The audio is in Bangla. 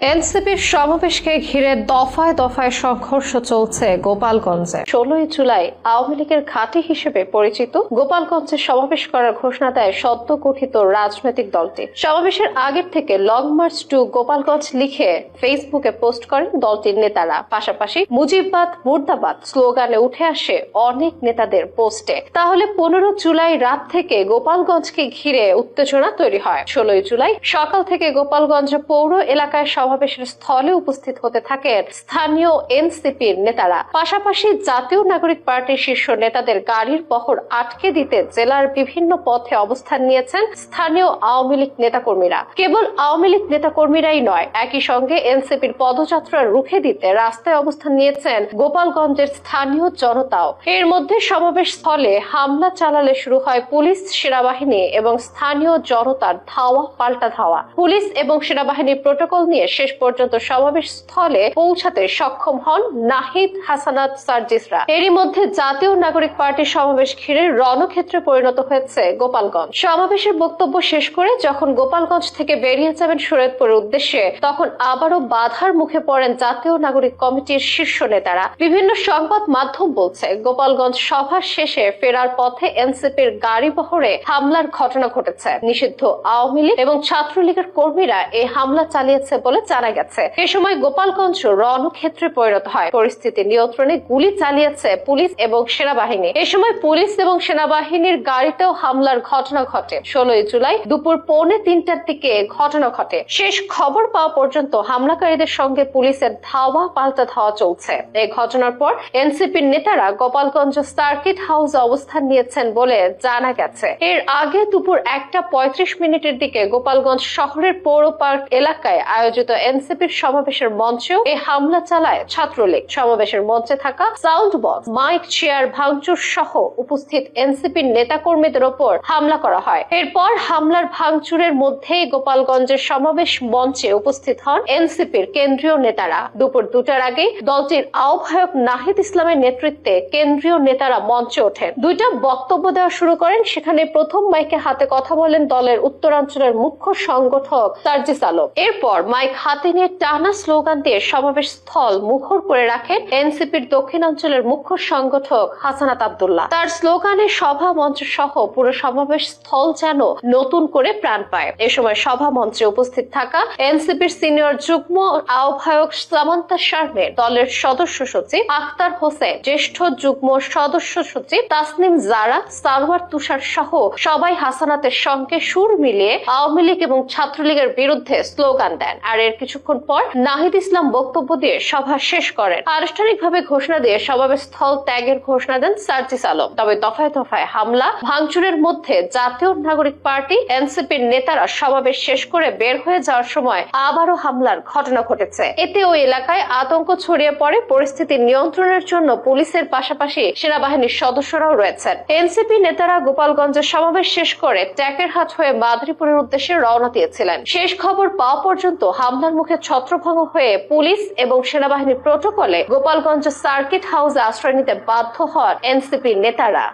এনসিপির সমাবেশকে ঘিরে দফায় দফায় সংঘর্ষ চলছে গোপালগঞ্জে। ষোলোই জুলাই আওয়ামী লীগের ঘাঁটি হিসেবে পরিচিত গোপালগঞ্জে সমাবেশ করার ঘোষণা দেয় সদ্য গঠিত রাজনৈতিক দলটি। সমাবেশের আগের থেকে লং মার্চ টু গোপালগঞ্জ লিখে ফেসবুকে পোস্ট করেন দলটির নেতারা। পাশাপাশি মুজিববাদ, মুর্দাবাদ স্লোগানে উঠে আসে অনেক নেতাদের পোস্টে। তাহলে পনেরো জুলাই রাত থেকে গোপালগঞ্জকে ঘিরে উত্তেজনা তৈরি হয়। ষোলোই জুলাই সকাল থেকে গোপালগঞ্জ পৌর এলাকায় সমাবেশের স্থলে উপস্থিত হতে থাকেন স্থানীয় এনসিপির নেতারা। পাশাপাশি জাতীয় নাগরিক পার্টির শীর্ষ নেতাদের গাড়ির বহর আটকে দিতে জেলার বিভিন্ন পথে অবস্থান নিয়েছেন স্থানীয় আওয়ামী লীগ নেতাকর্মীরা। কেবল আওয়ামী লীগ নেতাকর্মীরাই নয়, একই সঙ্গে এনসিপির পদযাত্রা রুখে দিতে রাস্তায় অবস্থান নিয়েছেন গোপালগঞ্জের স্থানীয় জনতাও। এর মধ্যে সমাবেশ স্থলে হামলা চালালে শুরু হয় পুলিশ, সেনাবাহিনী এবং স্থানীয় জনতার ধাওয়া, পাল্টা ধাওয়া। পুলিশ এবং সেনাবাহিনীর প্রোটোকল নিয়ে শেষ পর্যন্ত সমাবেশ স্থলে পৌঁছাতে সক্ষম হন নাহিদ হাসানাত সার্জিসরা। এরই মধ্যে জাতীয় নাগরিক পার্টির সমাবেশ ঘিরে রণক্ষেত্রে পরিণত হয়েছে গোপালগঞ্জ। সমাবেশের বক্তব্য শেষ করে যখন গোপালগঞ্জ থেকে বেরিয়ে যাবেন শরীয়তপুরের উদ্দেশ্যে, তখন আবারও বাধার মুখে পড়েন জাতীয় নাগরিক কমিটির শীর্ষ নেতারা। বিভিন্ন সংবাদ মাধ্যম বলছে, গোপালগঞ্জ সভা শেষে ফেরার পথে এনসিপির গাড়ি বহরে হামলার ঘটনা ঘটেছে। নিষিদ্ধ আওয়ামী লীগ এবং ছাত্রলীগের কর্মীরা এই হামলা চালিয়েছে বলে জানা গেছে। এ সময় গোপালগঞ্জ রণক্ষেত্রে পরিণত হয়। পরিস্থিতি নিয়ন্ত্রণে গুলি চালিয়েছে পুলিশ এবং সেনাবাহিনী। এ সময় পুলিশ এবং সেনাবাহিনীর গাড়িতেও হামলার ঘটনা ঘটে। ষোলোই জুলাই দুপুর পৌনে তিনটার দিকে ঘটনা ঘটে। শেষ খবর পাওয়া পর্যন্ত হামলাকারীদের সঙ্গে পুলিশের ধাওয়া পাল্টা ধাওয়া চলছে। এই ঘটনার পর এনসিপির নেতারা গোপালগঞ্জ সার্কিট হাউস অবস্থান নিয়েছেন বলে জানা গেছে। এর আগে দুপুর একটা পঁয়ত্রিশ মিনিটের দিকে গোপালগঞ্জ শহরের পৌর পার্ক এলাকায় আয়োজিত এনসিপির সমাবেশের মঞ্চেও এই হামলা চালায় ছাত্রলীগ। সমাবেশের মঞ্চে থাকা সাউন্ড বক্স, মাইক, চেয়ার, ভাঙচুর সহ উপস্থিত এনসিপির নেতাকর্মীদের ওপর হামলা করা হয়। এরপর হামলার ভাঙচুরের মধ্যেই গোপালগঞ্জের সমাবেশ মঞ্চে উপস্থিত হন এনসিপির কেন্দ্রীয় নেতারা। দুপুর দুটার আগে দলটির আহ্বায়ক নাহিদ ইসলামের নেতৃত্বে কেন্দ্রীয় নেতারা মঞ্চে ওঠেন। দুইটা বক্তব্য দেওয়া শুরু করেন। সেখানে প্রথম মাইকে হাতে কথা বলেন দলের উত্তরাঞ্চলের মুখ্য সংগঠক সার্জিস আলম। এরপর মাইক হাতে নিয়ে টানা স্লোগান দিয়ে সমাবেশ স্থল মুখর করে রাখেন এনসিপির দক্ষিণাঞ্চলের মুখ্য সংগঠক হাসানাত আব্দুল্লাহ। তার স্লোগানে সভা মঞ্চ সহ পুরো সমাবেশ স্থল যেন নতুন করে প্রাণ পায়। এ সময় সভা মঞ্চে উপস্থিত থাকা এনসিপির সিনিয়র যুগ্ম আহ্বায়ক সামান্তা শার্মের দলের সদস্য সচিব আখতার হোসেন, জ্যেষ্ঠ যুগ্ম সদস্য সচিব তাসনিম জারা, সারওয়ার তুষার সহ সবাই হাসানাতের সঙ্গে সুর মিলিয়ে আওয়ামী লীগ এবং ছাত্রলীগের বিরুদ্ধে স্লোগান দেন। আর এর কিছুক্ষণ পর নাহিদ ইসলাম বক্তব্য দিয়ে সভা শেষ করেন। আনুষ্ঠানিকভাবে ঘোষণা দিয়ে সমাবেশ স্থল ত্যাগের ঘোষণা দেন সার্জিস আলম। তবে দফায় দফায় হামলা, ভাঙচুরের মধ্যে জাতীয় নাগরিক পার্টি, এনসিপির নেতারা সমাবেশ শেষ করে বের হয়ে যাওয়ার সময় আবারও হামলার ঘটনা ঘটেছে। এতে ওই এলাকায় আতঙ্ক ছড়িয়ে পড়ে, পরিস্থিতি নিয়ন্ত্রণের জন্য পুলিশের পাশাপাশি সেনাবাহিনীর সদস্যরাও রয়েছেন। এনসিপি নেতারা গোপালগঞ্জের সমাবেশ শেষ করে ট্যাকের হাত হয়ে মাদারীপুরের উদ্দেশ্যে রওনা দিয়েছিলেন। শেষ খবর পাওয়া পর্যন্ত হামলার মুখে ছত্রভঙ্গ হয়ে পুলিশ এবং সেনাবাহিনীর প্রোটোকলে গোপালগঞ্জ সার্কিট হাউসে আশ্রয় নিতে বাধ্য হন এনসিপি নেতারা।